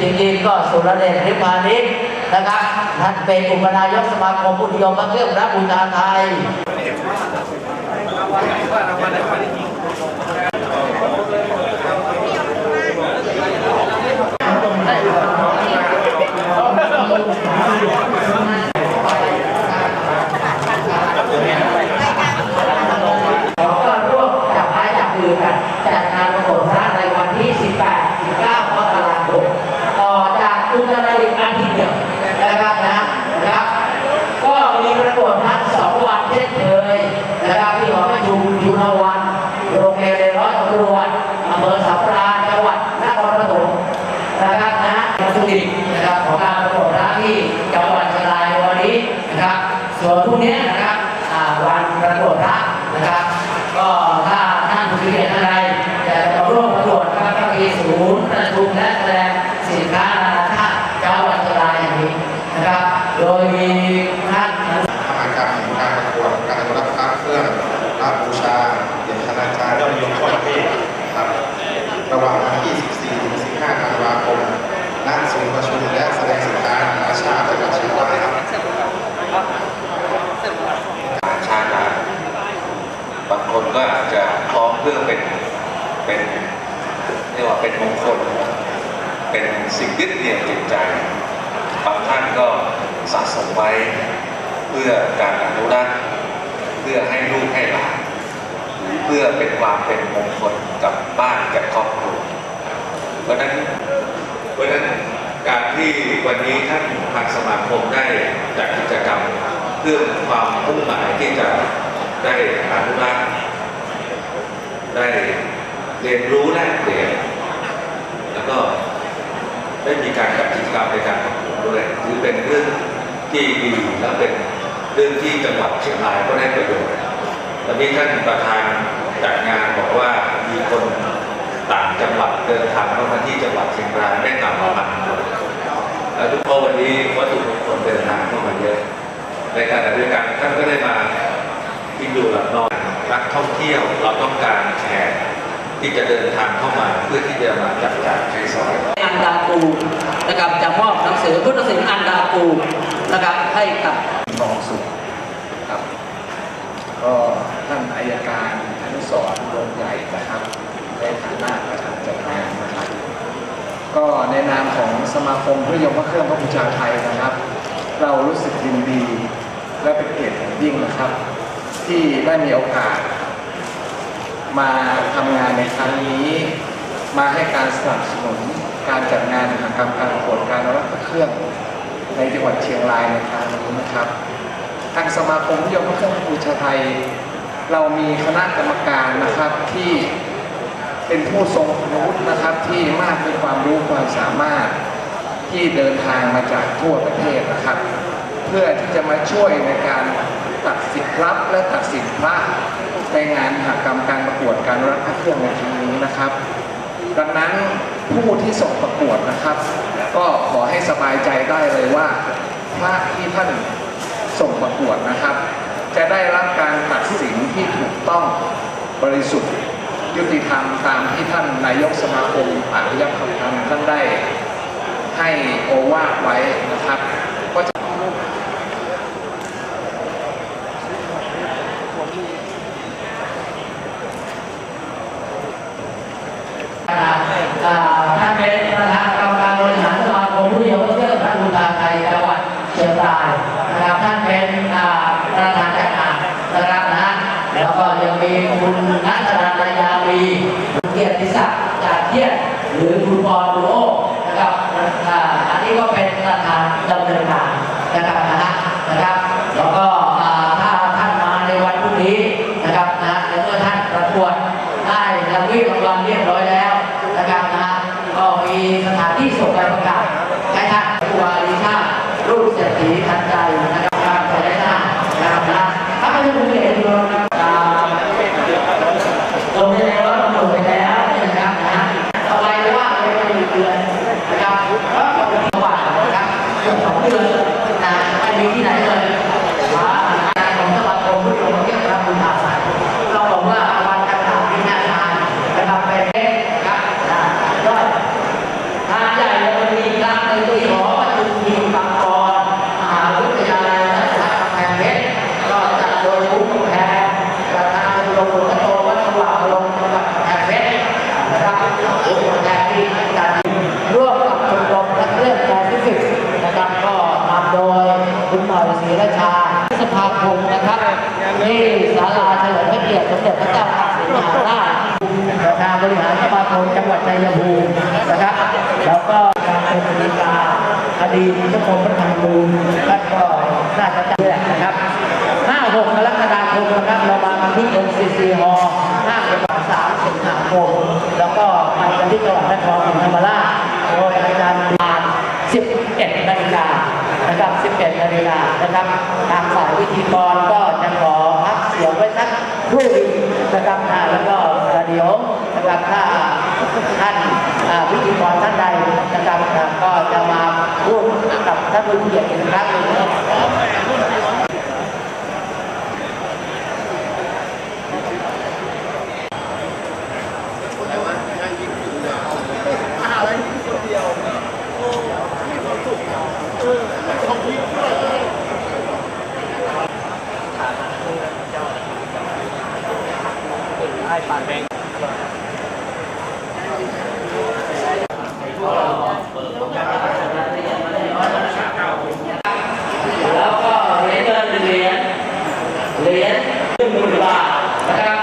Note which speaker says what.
Speaker 1: จริงๆก็สุรเดชริพานิชนะครับท่านเป็นอุปนายกสมาคมผู้นิยมพระเครื่องพระบูชาไทยได้าก็ร่วมจับไม้จับมือกันจัดงานประกวดพระในวันที่ 18 19มกราคมต่อจากอุตรดิตถ์อาทิตย์เดียวนะครับนะนะครับ ก็มีประกวดทั้งสองวันเช่นเคยนะครับที่หอประชุมยุนวันโรงเรียนในร้อยตำรวจอำเภอสัมปราจังหวัดนครปฐมนะครับนะวัตถุดิบนะครับของการประกวดพระที่จังหวัดเชียงรายวันนี้นะครับ ส่วนพรุ่งนี้นะครับวันประกวดพระนะครับ ก็ถ้าท่านผู้มีเกียรติท่านใดอยากจะมาร่วมประกวดนะครับก็มีศูนย์ประชุมและแสดงสินค้านานาชาติจังหวัดเชียงรายแห่งนี้นะครับ โดยมีท่าน
Speaker 2: มหากรรมแห่งการประกวดการอนุรักษ์พระเครื่องพระบูชาเด่นคณาจารย์ยอดนิยมทั่วประเทศครับระหว่างวันที่ 14 ถึง 15 ธันวาคมณศูนย์ประชุมและแสดงสินค้านานาชาติจังหวัดเชียงรายครับ
Speaker 3: ชาติมาบางคน ก็อาจจะคล้องเพื่อเป็นเป็นเรียกว่าเป็นมงคล เป็นสิ่งยึดเหนี่ยวจิตใจ บางท่านก็สะสมไว้เพื่อการอนุรักษ์เพื่อให้ลูกให้หลานหรือเพื่อเป็นความเป็นมงคลกับบ้านกับครอบครัวเพราะนั้นเพราะฉะนั้นการที่วันนี้ท่านทางสมาคมได้จัดกิจกรรมเพื่อความมุ่งหมายที่จะได้อนุรักษ์ ได้เรียนรู้แลกเปลี่ยนแล้วก็ได้มีการจัดกิจกรรมในการประกวดด้วยถือเป็นเรื่องที่ดีและเป็นเรื่องที่จังหวัดเชียงรายก็ได้ประโยชน์และนี้ท่านประธานจัดงานบอกว่ามีคนต่างจังหวัดเดินทางเข้ามาที่จังหวัดเชียงรายไม่ต่ำกว่าพันคนแล้วทุกคนวันนี้วัตถุมงคลเดินทางเข้ามาเยอะในขณะเดียวกันท่านก็ได้มาที่ดูหลับนอน นักท่องเที่ยวเราต้องการแขกที่จะเดินทางเข้ามาเพื่อที่จะมาจับจ่ายใช้สอย
Speaker 1: อันดากูนะครับจะมอบหนังสือพุทธศิลป์อันดากูนะครับให้กับ
Speaker 4: ทองสุขครับก็ท่านอายการอนุสรณ์โรงใหญ่นะครับในฐานะประธานจัดงานนะครับ ก็ในนามของสมาคมพระยมพระเครื่องพระบูชาไทยนะครับ เรารู้สึกยินดีและเป็นเกียรติอย่างยิ่งนะครับ ที่ได้มีโอกาส มาทำงานในครั้งนี้ มาให้การสนับสนุนการจัดงานมหกรรมการประกวดการรักพระเครื่องในจังหวัดเชียงรายในครั้งนี้นะครับ ทางสมาคมนิยมเครื่องบูชาไทย เรามีคณะกรรมการนะครับที่เป็นผู้ทรงคุณวุฒินะครับที่มากด้วยความรู้ความสามารถที่เดินทางมาจากทั่วประเทศนะครับ เพื่อที่จะมาช่วยในการ ตัดสิทธิ์รับและตัดสินพระในงานมหกรรมการประกวดการรับพระเครื่องในครั้งนี้นะครับ ดังนั้นผู้ที่ส่งประกวดนะครับ ก็ขอให้สบายใจได้เลยว่าพระที่ท่านส่งประกวดนะครับ จะได้รับการตัดสินที่ถูกต้องบริสุทธิ์ยุติธรรมตามที่ท่านนายกสมาคมอาริยคำธรรมท่านได้ให้โอวาทไว้นะครับ ก็จะ
Speaker 1: อ่าอ่าท่านเป็นประธานกรรมการบริหารสมาคมผู้นิยมเครื่องพระบูชาไทยจังหวัดเชียงรายนะครับท่านเป็นอ่าประธานจัดงานนะครับนะแล้ว ก็ยังมีคุณนัทนันายามีเกียรติศักดิ์จาเทียนหรือคุณปอนดูโอครับอ่าอันนี้ก็เป็นประธานดำเนินการนะครับนะฮะนะครับ แล้วก็อ่าถ้าท่านมาในวันพรุ่งนี้นะครับนะในเมื่อท่านประกวด ได้รางวัลรางวัลเรียบร้อยแล้วนะครับนะก็มีสถานที่ส่งใบประกาศให้ท่านผู้วารีชาติรูปเศรษฐีทันใจนะครับการไปได้หน้านะครับนะถ้าไม่ใช่ผู้เอกดูนะครับอ่าลงไปแล้วลงไปแล้วนะครับนะต่อไปว่าเลยไม่มีเดือน มเด็ จพระเจ้าตากสินมหาราชประธานบริหารสมาคมจังหวัดชัยภูมินะครับ แล้วก็การเป็นบริการอดีตเจ้าของพระธรรมนูญท่านก็น่าจะจำได้นะครับ 5-6กรกฎาคมนะครับเรามากันที่ MCC Hall 5เป็นวัน3สิงหาคมแล้วก็ไปกันที่จังหวัดนครศรีธรรมราชโดยอาจารย์บาน 11นาฬิกานะครับ 11นาฬิกานะครับ ทางฝ่ายวิธีกรก็จะขอพักเสียงไว้สัก ครู่หนึงนะครับแล้วก็เดี๋ยวนะครับถ้าท่านอ่าพิธีกรท่านใดนะครับก็จะมาพูดกับท่านผู้เกียรติอีกครั้งหนึ่ง นะครับแล้วก็เหรียญเงินหนึ่งเหรียญเหรียญหนึ่งหมื่นบาทนะครับ